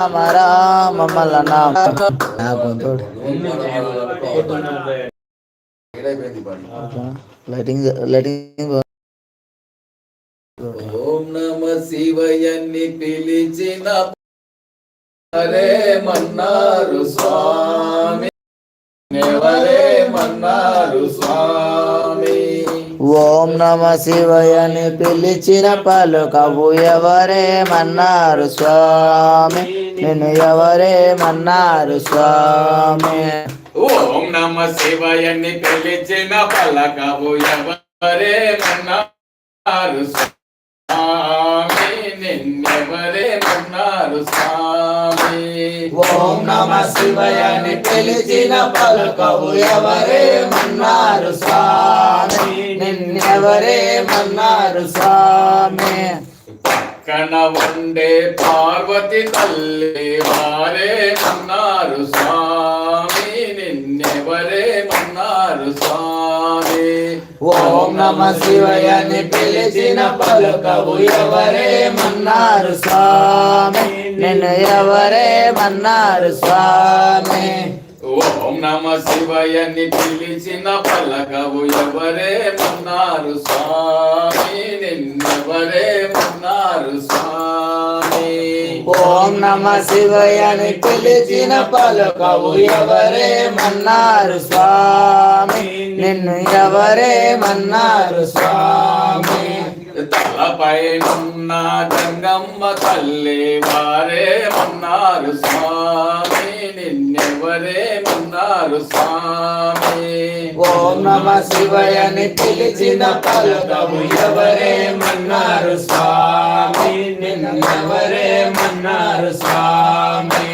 రామ రామ మల్ల lighting lighting ఓం నమ శివయన్ని పిలిచిన అరే మన్నారు స్వామి ఎవరే మన్నారు ఓం నమ శివయని పిలిచిన పలుకవు ఎవరేమన్నారు స్వామి? నిన్ను ఎవరేమన్నారు స్వామి? ఓం నమ శివయన్ని పిలిచిన పలకవు ఎవరే మన్నారు స్వామి? నిన్నెవరే మన్నారు స్వామి? ఓం నమ శివయని పిలిచిన పలుకవు ఎవరేమన్నారు స్వామి? నిన్నెవరేమన్నారు స్వామి పక్కన ఉండే పార్వతి తల్లి వారే మన్నారు స్వామి నిన్నెవరే మన్నారు స్వామి ఓం నమ శివయని పిలిచిన పలుకవు ఎవరేమన్నారు స్వామి నిన్ను ఎవరేమన్నారు స్వామి ఓం నమ శివయని పిలిచిన పలకవు ఎవరే మన్నారు స్వామి? నిన్నెవరే మన్నారు స్వామి? ఓం నమ శివయని పిలిచిన పలుకవు ఎవరేమన్నారు స్వామి? నిన్ను ఎవరేమన్నారు స్వామి? తలపైనున్న గంగమ్మ తల్లి వారే మన్నారు స్వామి? నిన్నెవరే మన్నారు స్వామి ఓం నమ శివయని పిలిచిన పలుకవు ఎవరేమన్నారు స్వామి నిన్ను ఎవరేమన్నారు స్వామి?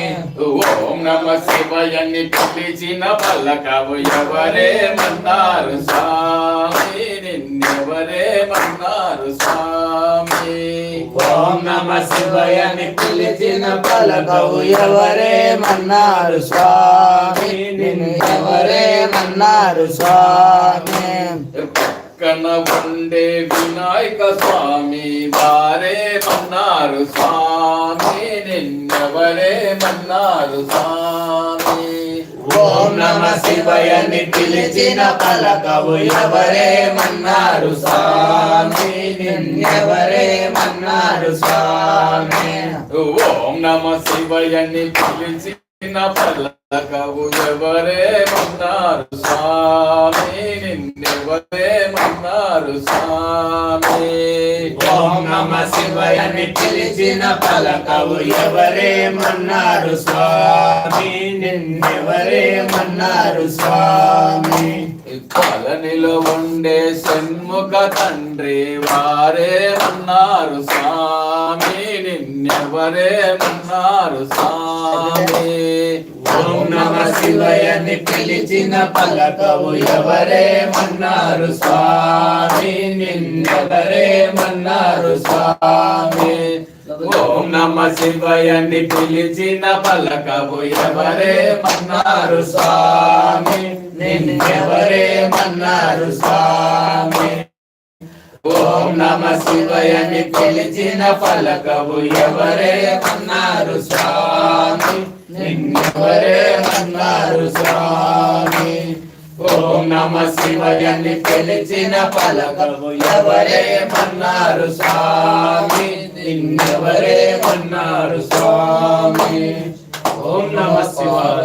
ఓం నమ శివయని పిలిచిన పలకవు ఎవరే మన్నారు స్వామి నిన్నెవరే మన్నారు స్వామి? ఓం నమ శివయని పిలిచిన పలకవు ఎవరేమన్నారు స్వామి? నిన్ను ఎవరేమన్నారు స్వామి? పక్కన ఉండే వినాయక స్వామి వారే మన్నారు స్వామి. నిన్నెవరే మన్నారు స్వామి? ఓం నమ శివయని పిలిచిన పలకవు ఎవరేమన్నారు స్వామి? నిన్నెవరేమన్నారు స్వామి? ఓం నమ శివయని పిలిచి పలకవు ఎవరే మన్నారు స్వామి? నిన్నెవరే మన్నారు స్వామి? ఓం నమ శివయని పిలిచిన పలకవు ఎవరేమన్నారు స్వామి? నిన్నెవరేమన్నారు స్వామి? కలనిలో ఉండే షణ్ముఖ తండ్రి వారే మన్నారు స్వామి. నిన్నెవరే మన్నారు స్వామి? ఓం నమ శివయని పిలిచిన పలకవు ఎవరేమన్నారు స్వామి? నిన్నెవరేమన్నారు స్వామి? ఓం నమ శివయని పిలిచిన పలకవు ఎవరే మన్నారు స్వామి? నిన్నెవరేమన్నారు స్వామి? ఓం నమ శివయని పిలిచిన పలకవు ఎవరేమన్నారు స్వామి? నిన్నెవరేమన్నారు స్వామి? ఓం నమ శివయని పిలిచిన పలకవు ఎవరేమన్నారు స్వామి? నిన్నెవరేమన్నారు స్వామి? ఓం నమ శివాయ.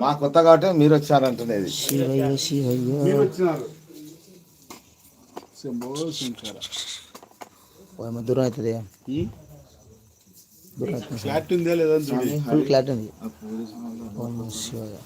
మా కొత్త కాబట్టి మీరు వచ్చారంటున్నది. శివయ్య శివయ్య. దూరం అవుతుంది. దూరం అవుతుంది. ఫ్లాట్ ఉందా లేదా ఫుల్ క్లాట్ ఉంది. శివయ్య.